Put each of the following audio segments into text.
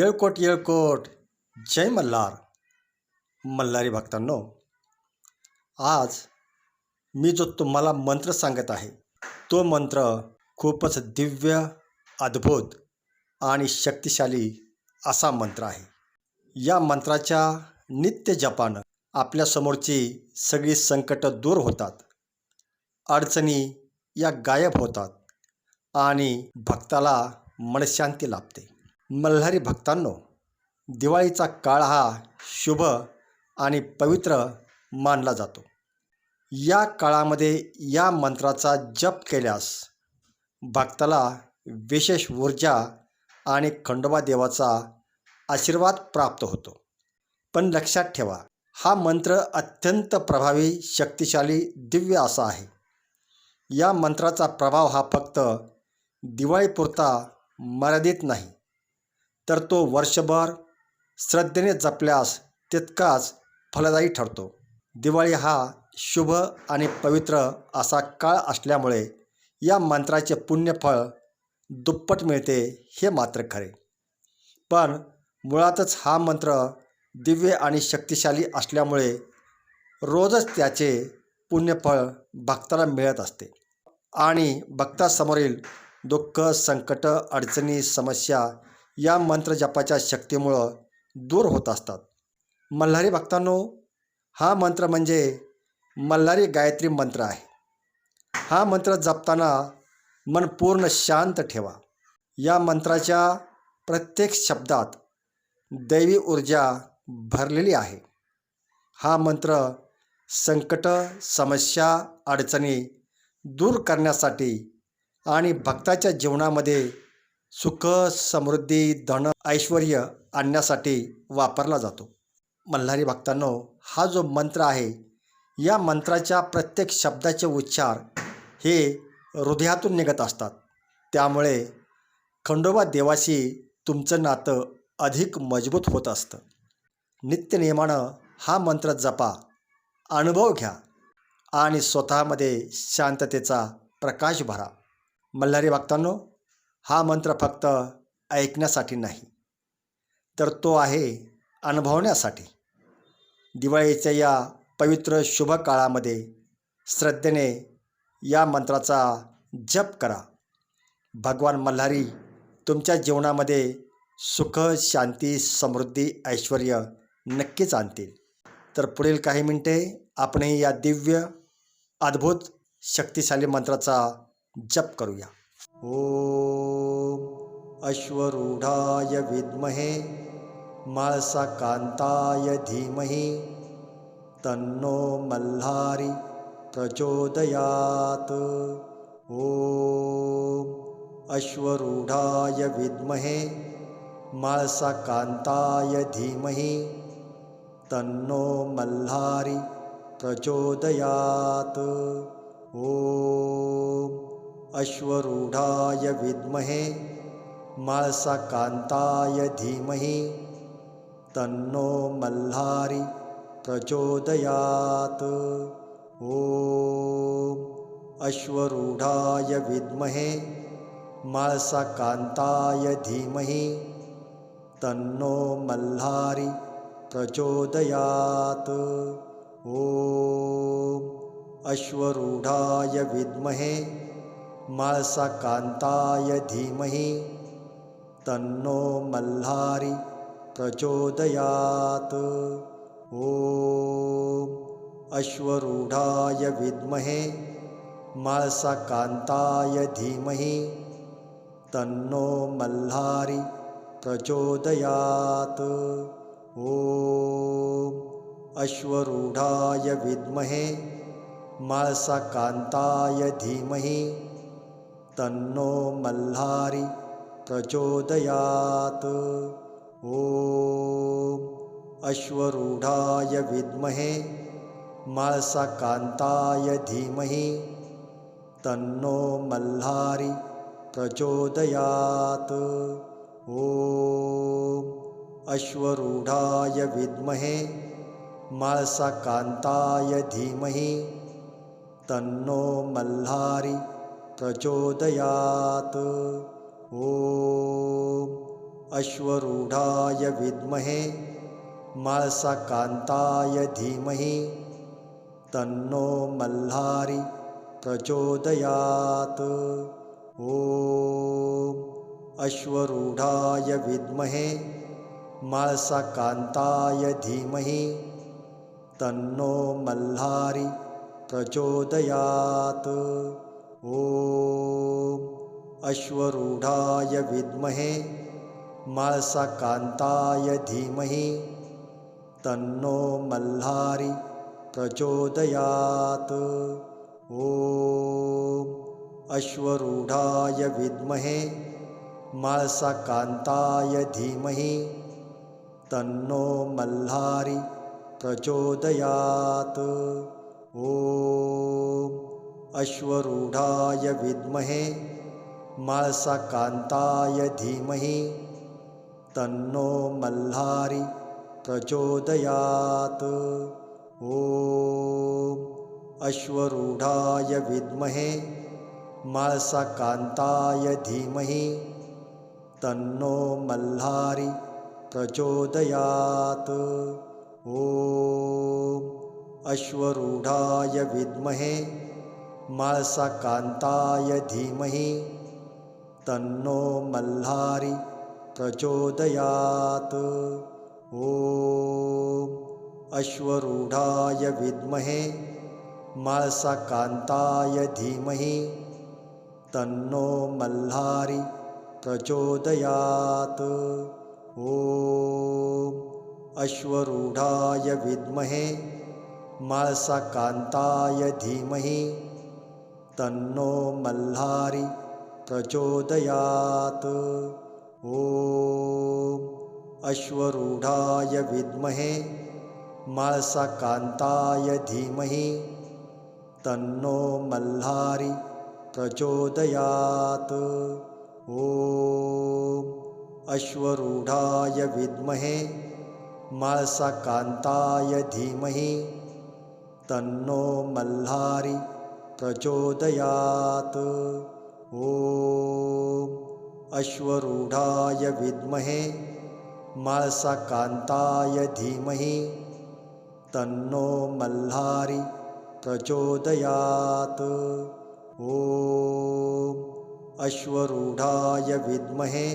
येळकोट येळकोट. जय मल्हार. मल्हारी भक्तांनो आज मी जो तुम्हाला मंत्र सांगत आहे तो मंत्र खूपच दिव्य अद्भुत आणि शक्तिशाली असा मंत्र आहे. या मंत्राच्या नित्य जपानं आपल्यासमोरची सगळी संकटं दूर होतात अडचणी या गायब होतात आणि भक्ताला मनशांती लाभते. मल्हारी भक्तांनो दिवाळीचा काळ हा शुभ आणि पवित्र मानला जातो. या काळामध्ये या मंत्राचा जप केल्यास भक्ताला विशेष ऊर्जा आणि खंडोबा देवाचा आशीर्वाद प्राप्त होतो. पण लक्षात ठेवा हा मंत्र अत्यंत प्रभावी शक्तिशाली दिव्य असा आहे. या मंत्राचा प्रभाव हा फक्त दिवाळीपुरता मर्यादित नाही. तर तो वर्षभर श्रद्धेने जपल्यास तितकाच फलदायी ठरतो. दिवाळी हा शुभ आणि पवित्र असा काळ असल्यामुळे या मंत्राचे पुण्यफळ दुप्पट मिळते हे मात्र खरे. पण मुळातच हा मंत्र दिव्य आणि शक्तिशाली असल्यामुळे रोजच त्याचे पुण्यफळ भक्ताला मिळत असते. आणि भक्तासमोरील दुःख संकट अडचणी समस्या या मंत्रजपाच्या शक्तीमुळं दूर होत असतात. मल्हारी भक्तांनो हा मंत्र म्हणजे मल्हारी गायत्री मंत्र आहे. हा मंत्र जपताना मन पूर्ण शांत ठेवा. या मंत्राच्या प्रत्येक शब्दात दैवी ऊर्जा भरलेली आहे. हा मंत्र संकट समस्या अडचणी दूर करण्यासाठी आणि भक्ताच्या जीवनामध्ये सुख समृद्धी धन ऐश्वर आणण्यासाठी वापरला जातो. मल्हारी भक्तांनो हा जो मंत्र आहे या मंत्राच्या प्रत्येक शब्दाचे उच्चार हे हृदयातून निघत असतात. त्यामुळे खंडोबा देवाशी तुमचं नातं अधिक मजबूत होत असतं. नित्यनियमानं हा मंत्र जपा अनुभव घ्या आणि स्वतःमध्ये शांततेचा प्रकाश भरा. मल्हारी भक्तांनो हा मंत्र फक्त ऐकण्यासाठी नाही तर तो आहे अनुभवण्यासाठी. दिवाळीच्या या पवित्र शुभ काळामध्ये श्रद्धेने या मंत्राचा जप करा. भगवान मल्हारी तुमच्या जीवनामध्ये सुख शांती समृद्धी ऐश्वर नक्कीच आणतील. तर पुढील काही मिनटे आपणही या दिव्य अद्भुत शक्तिशाली मंत्राचा जप करूया. ओम अश्वरूढाय विद्महे माळसा कांताय धीमहि तन्नो मल्हारी प्रचोदयात। ओम अश्वरूढाय विद्महे माळसा कांताय धीमहि तन्नो मल्हारी प्रचोदयात। ओम अश्वरूढाय विद्महे माळसा कांताय धीमहि तन्नो मल्हारी प्रचोदयात। ओम अश्वरूढाय विद्महे माळसा कांताय धीमहि तन्नो मल्हारी प्रचोदयात। ओम अश्वरूढाय विद्महे माळसा कांताय धीमहि तन्नो मल्हारी प्रचोदयात। ओम अश्वरूढाय विद्महे माळसा कांताय धीमहि तन्नो मल्हारी प्रचोदयात। ओम अश्वरूढाय विद्महे माळसा कांताय धीमहि तन्नो मल्हारी प्रचोदयात। ओम अश्वरूढाय विद्महे माळसा कांताय धीमहि तन्नो मल्हारी प्रचोदयात। ओम अश्वरूढाय विद्महे माळसा कांताय धीमहि तन्नो मल्हारी प्रचोदयात। ओम अश्वरूढाय विद्महे माळसाकान्ताय धीमहि तन्नो मल्हारि प्रचोदयात्। ॐ अश्वरूढाय विद्महे माळसाकान्ताय धीमहि तन्नो मल्हारि प्रचोदयात् ॐ अश्वरूढाय विद्महे माळसाकान्ताय धीमहि तन्नो मल्हारि प्रचोदयात् ॐ अश्वरूढाय विद्महे माळसाकान्ताय धीमहि तन्नो मल्हारि प्रचोदयात् ॐ अश्वरूढाय विद्महे माळसाकान्ताय धीमहि तन्नो मल्हारि प्रचोदयात्। ॐ अश्वरूढाय विद्महे माळसाकान्ताय धीमहि तन्नो मल्हारि प्रचोदयात्। ॐ अश्वरूढाय विद्महे माळसाकान्ताय धीमहि तन्नो मल्हारि प्रचोदयात्। ॐ अश्वरूढाय विद्महे माळसाकान्ताय धीमहि तन्नो मल्हारि प्रचोदयात्। ॐ अश्वरूढाय विद्महे माळसाकान्ताय धीमहि तन्नो मल्हारि प्रचोदयात्। ॐ अश्वरूढाय विद्महे माळसाकान्ताय धीमहि तन्नो मल्हारि प्रचोदयात्। ॐ अश्वरूढाय विद्महे माळसाकान्ताय धीमहि तन्नो मल्हारि प्रचोदयात्। ॐ अश्वरूढाय विद्महे माळसाकान्ताय धीमहि तन्नो मल्हारि प्रचोदयात्। ॐ अश्वरूढाय विद्महे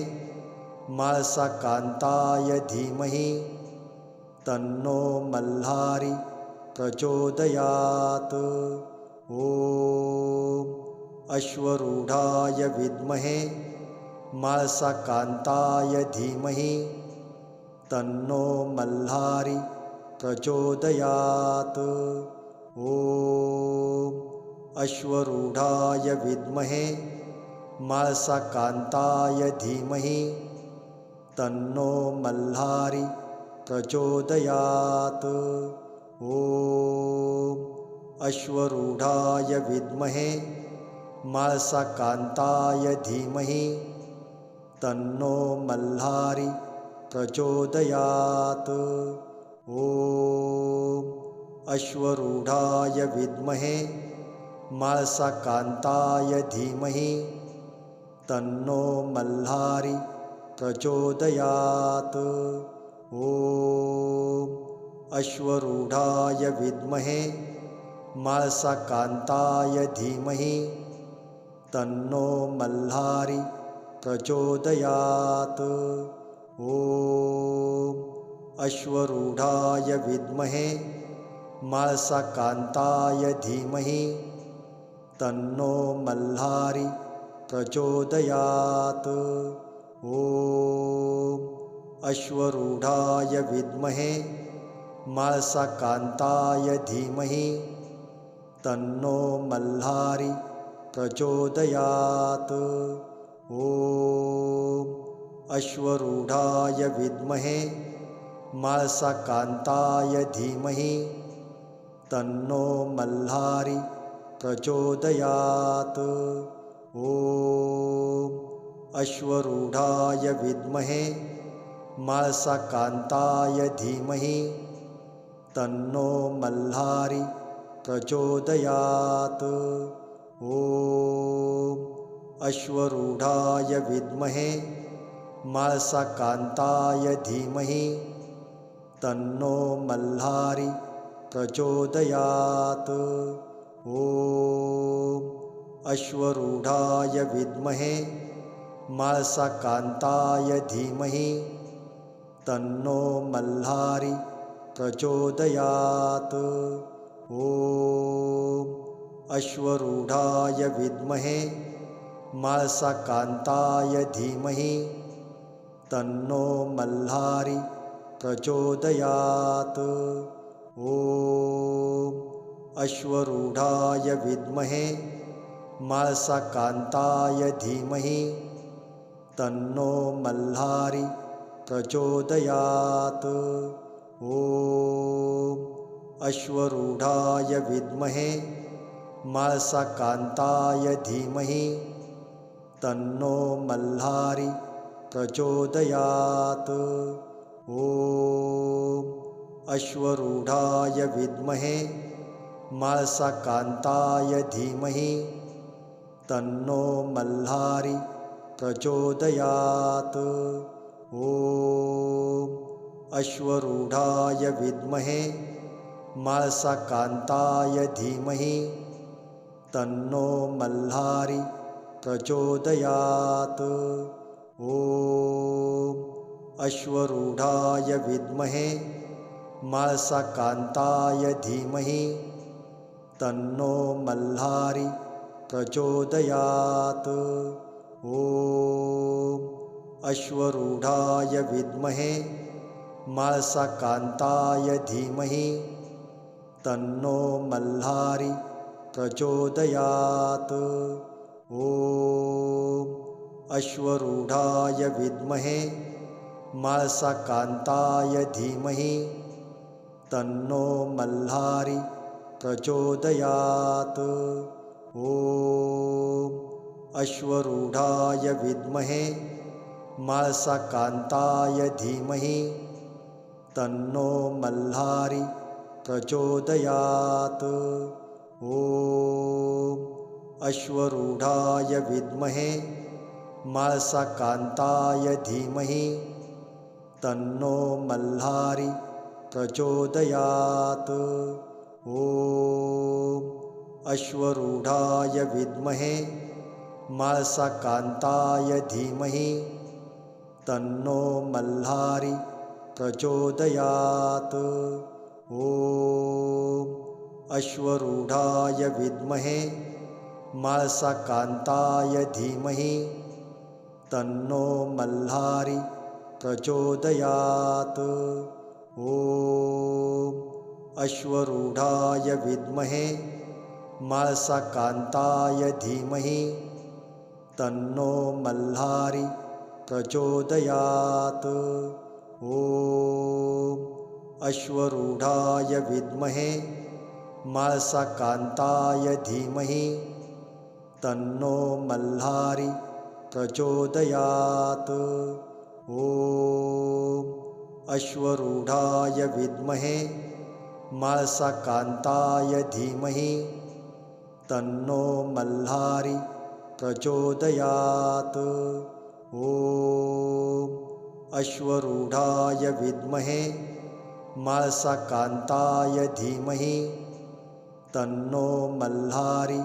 माळसाकान्ताय धीमहि तन्नो मल्हारि प्रचोदयात् ॐ अश्वरूढाय विद्महे माळसाकान्ताय धीमहि तन्नो मल्हारि प्रचोदयात्। ॐ अश्वरूढाय विद्महे माळसाकान्ताय धीमहि तन्नो मल्हारि प्रचोदयात्। ॐ अश्वरूढाय विद्महे माळसाकान्ताय धीमहि तन्नो मल्हारि प्रचोदयात्। ॐ अश्वरूढाय विद्महे माळसाकान्ताय धीमहि तन्नो मल्हारि प्रचोदयात्। ॐ अश्वरूढाय विद्महे माळसाकान्ताय धीमहि तन्नो मल्हारि प्रचोदयात्। ॐ अश्वरूढाय विद्महे माळसाकान्ताय धीमहि तन्नो मल्हारि प्रचोदयात्। ॐ अश्वरूढाय विद्महे माळसाकान्ताय धीमहि तन्नो मल्हारि प्रचोदयात्। ॐ अश्वरूढाय विद्महे माळसाकान्ताय धीमहि तन्नो मल्हारि प्रचोदयात्। ॐ अश्वरूढाय विद्महे माळसाकान्ताय धीमहि तन्नो मल्हारि प्रचोदयात्। ॐ अश्वरूढाय विद्महे माळसाकान्ताय धीमहि तन्नो मल्हारि प्रचोदयात्। ॐ अश्वरूढाय विद्महे माळसाकान्ताय धीमहि तन्नो मल्हारि प्रचोदयात् ॐ अश्वरूढाय विद्महे माळसाकान्ताय धीमहि तन्नो मल्हारि प्रचोदयात्। ॐ अश्वरूढाय विद्महे माळसाकान्ताय धीमहि तन्नो मल्हारि प्रचोदयात्। ॐ अश्वरूढाय विद्महे माळसाकान्ताय धीमहि तन्नो मल्हारि प्रचोदयात्। ॐ अश्वरूढाय विद्महे माळसाकान्ताय धीमहि तन्नो मल्हारि प्रचोदयात्। ॐ अश्वरूढाय विद्महे माळसाकान्ताय धीमहि तन्नो मल्हारि प्रचोदयात्। ॐ अश्वरूढाय विद्महे माळसाकान्ताय धीमहि तन्नो मल्हारि प्रचोदयात्। ॐ अश्वरूढाय विद्महे माळसाकान्ताय धीमहि तन्नो मल्हारि प्रचोदयात्। ॐ अश्वरूढाय विद्महे माळसाकान्ताय धीमहि तन्नो मल्हारि प्रचोदयात्। ॐ अश्वरूढाय विद्महे माळसाकान्ताय धीमहि तन्नो मल्हारि प्रचोदयात्। ॐ अश्वरूढाय विद्महे माळसाकान्ताय धीमहि तन्नो मल्हारि प्रचोदयात्। ॐ अश्वरूढाय विद्महे माळसाकान्ताय धीमहि तन्नो मल्हारि प्रचोदयात् ॐ अश्वरूढाय विद्महे माळसाकान्ताय धीमहि तन्नो मल्हारि प्रचोदयात्। ॐ अश्वरूढाय विद्महे माळसाकान्ताय धीमहि तन्नो मल्हारि प्रचोदयात्। ॐ अश्वरूढाय विद्महे माळसाकान्ताय धीमहि तन्नो मल्हारि प्रचोदयात्। ॐ अश्वरूढाय विद्महे माळसाकान्ताय धीमहि तन्नो मल्हारि प्रचोदयात्। ॐ अश्वरूढाय विद्महे माळसाकान्ताय धीमहि तन्नो मल्हारि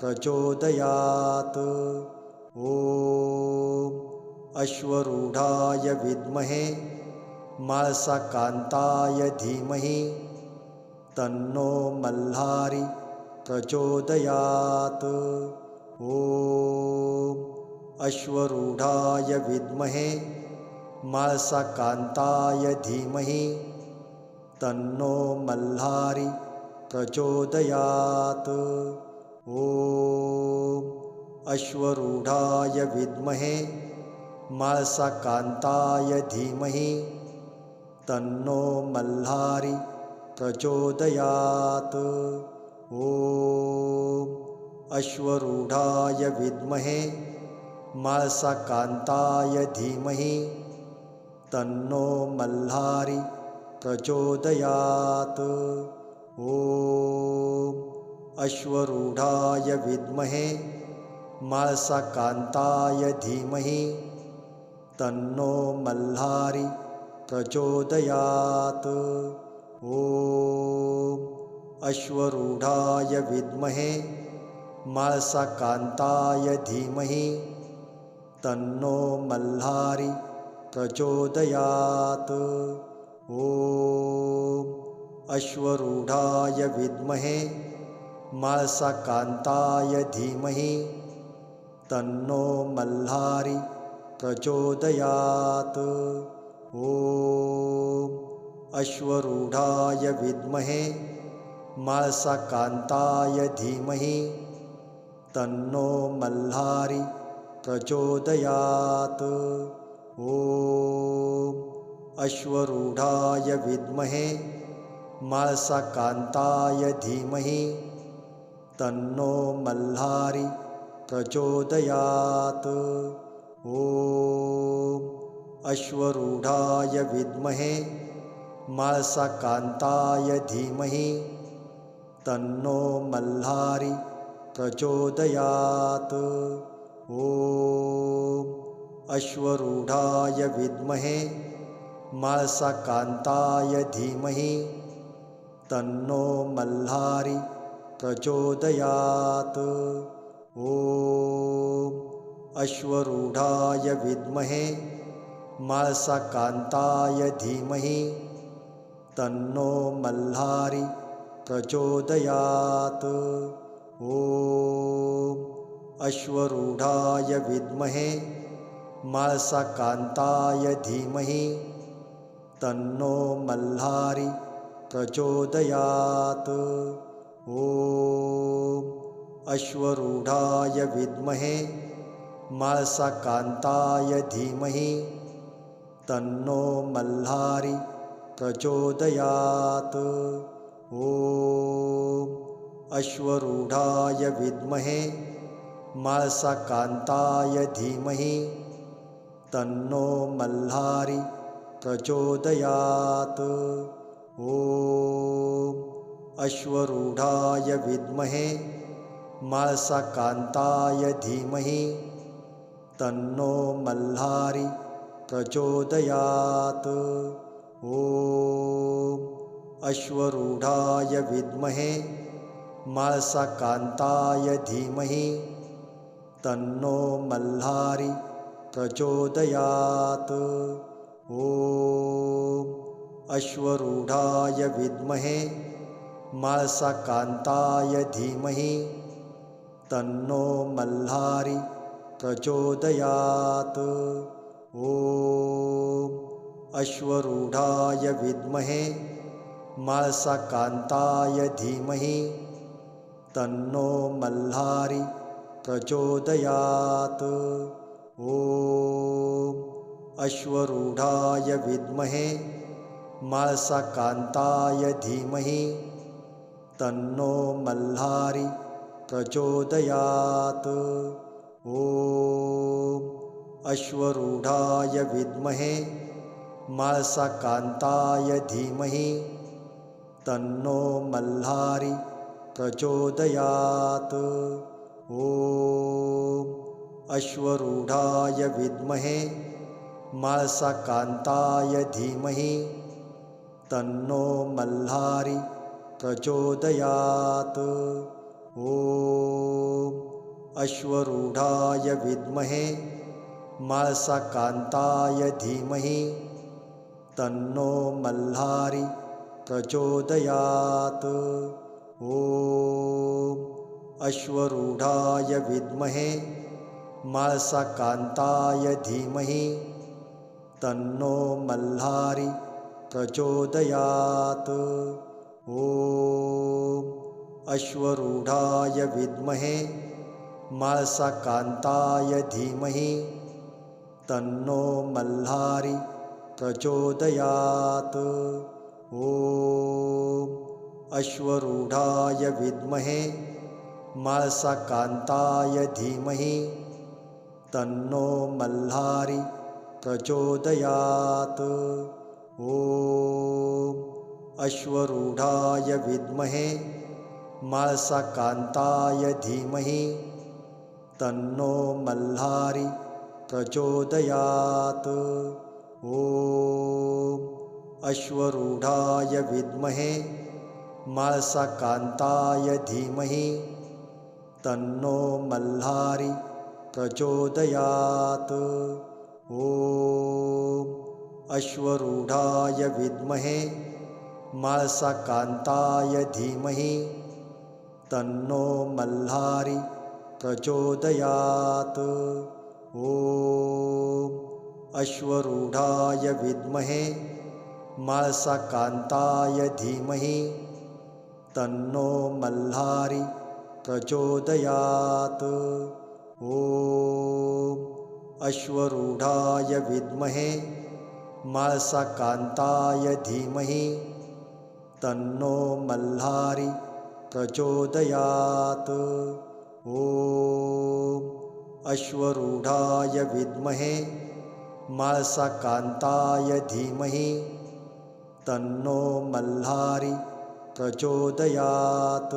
प्रचोदयात्। ॐ अश्वरूढाय विद्महे माळसाकान्ताय धीमहि तन्नो मल्हारि प्रचोदयात्। ॐ अश्वरूढाय विद्महे माळसाकान्ताय धीमहि तन्नो मल्हारि प्रचोदयात्। ॐ अश्वरूढाय विद्महे माळसाकान्ताय धीमहि तन्नो मल्हारि प्रचोदयात्। ॐ अश्वरूढाय विद्महे माळसाकान्ताय धीमहि तन्नो मल्हारि प्रचोदयात्। ॐ अश्वरूढाय विद्महे माळसाकान्ताय धीमहि तन्नो मल्हारि प्रचोदयात्। ॐ अश्वरूढाय विद्महे माळसाकान्ताय धीमहि तन्नो मल्हारि प्रचोदयात् ॐ अश्वरूढाय विद्महे माळसाकान्ताय धीमहि तन्नो मल्हारि प्रचोदयात्। ॐ अश्वरूढाय विद्महे माळसाकान्ताय धीमहि तन्नो मल्हारि प्रचोदयात्। ॐ अश्वरूढाय विद्महे माळसाकान्ताय धीमहि तन्नो मल्हारि प्रचोदयात्। ॐ अश्वरूढाय विद्महे माळसाकान्ताय धीमहि तन्नो मल्हारि प्रचोदयात्। ॐ अश्वरूढाय विद्महे माळसाकान्ताय धीमहि। तन्नो मल्हारि प्रचोदयात्। ॐ अश्वरूढाय विद्महे। माळसाकान्ताय धीमहि। तन्नो मल्हारि प्रचोदयात्। ॐ अश्वरूढाय विद्महे। माळसाकान्ताय धीमहि तन्नो मल्हारि प्रचोदयात्। ॐ अश्वरूढाय विद्महे माळसाकान्ताय धीमहि तन्नो मल्हारि प्रचोदयात्। ॐ अश्वरूढाय विद्महे माळसाकान्ताय धीमहि तन्नो मल्हारि प्रचोदयात्। ॐ अश्वरूढाय विद्महे माळसाकान्ताय धीमहि तन्नो मल्हारि प्रचोदयात्। ॐ अश्वरूढाय विद्महे माळसाकान्ताय धीमहि तन्नो मल्हारि प्रचोदयात् ॐ अश्वरूढाय विद्महे माळसाकान्ताय धीमहि तन्नो मल्हारि प्रचोदयात्। ॐ अश्वरूढाय विद्महे माळसाकान्ताय धीमहि तन्नो मल्हारि प्रचोदयात्। ॐ अश्वरूढाय विद्महे माळसाकान्ताय धीमहि, तन्नो मल्हारि प्रचोदयात्। ॐ अश्वरूढाय विद्महे माळसाकान्ताय धीमहि, तन्नो मल्हारि प्रचोदयात्। ॐ अश्वरूढाय विद्महे माळसाकान्ताय धीमहि। तन्नो मल्हारि प्रचोदयात्। ॐ अश्वरूढाय विद्महे। माळसाकान्ताय धीमहि। तन्नो मल्हारि प्रचोदयात्। ॐ अश्वरूढाय विद्महे। माळसाकान्ताय धीमहि तन्नो मल्हारि प्रचोदयात्। ॐ अश्वरूढाय विद्महे माळसाकान्ताय धीमहि तन्नो मल्हारि प्रचोदयात्। ॐ अश्वरूढाय विद्महे माळसाकान्ताय धीमहि तन्नो मल्हारि प्रचोदयात्। ॐ अश्वरूढाय विद्महे माळसाकान्ताय धीमहि तन्नो मल्हारि प्रचोदयात्। ॐ अश्वरूढाय विद्महे माळसाकान्ताय धीमहि तन्नो मल्हारि प्रचोदयात् ॐ अश्वरूढाय विद्महे माळसाकान्ताय धीमहि तन्नो मल्हारि प्रचोदयात्। ॐ अश्वरूढाय विद्महे माळसाकान्ताय धीमहि तन्नो मल्हारि प्रचोदयात्। ॐ अश्वरूढाय विद्महे माळसाकान्ताय धीमहि तन्नो मल्हारि प्रचोदयात्। ॐ अश्वरूढाय विद्महे माळसाकान्ताय धीमहि तन्नो मल्हारि प्रचोदयात्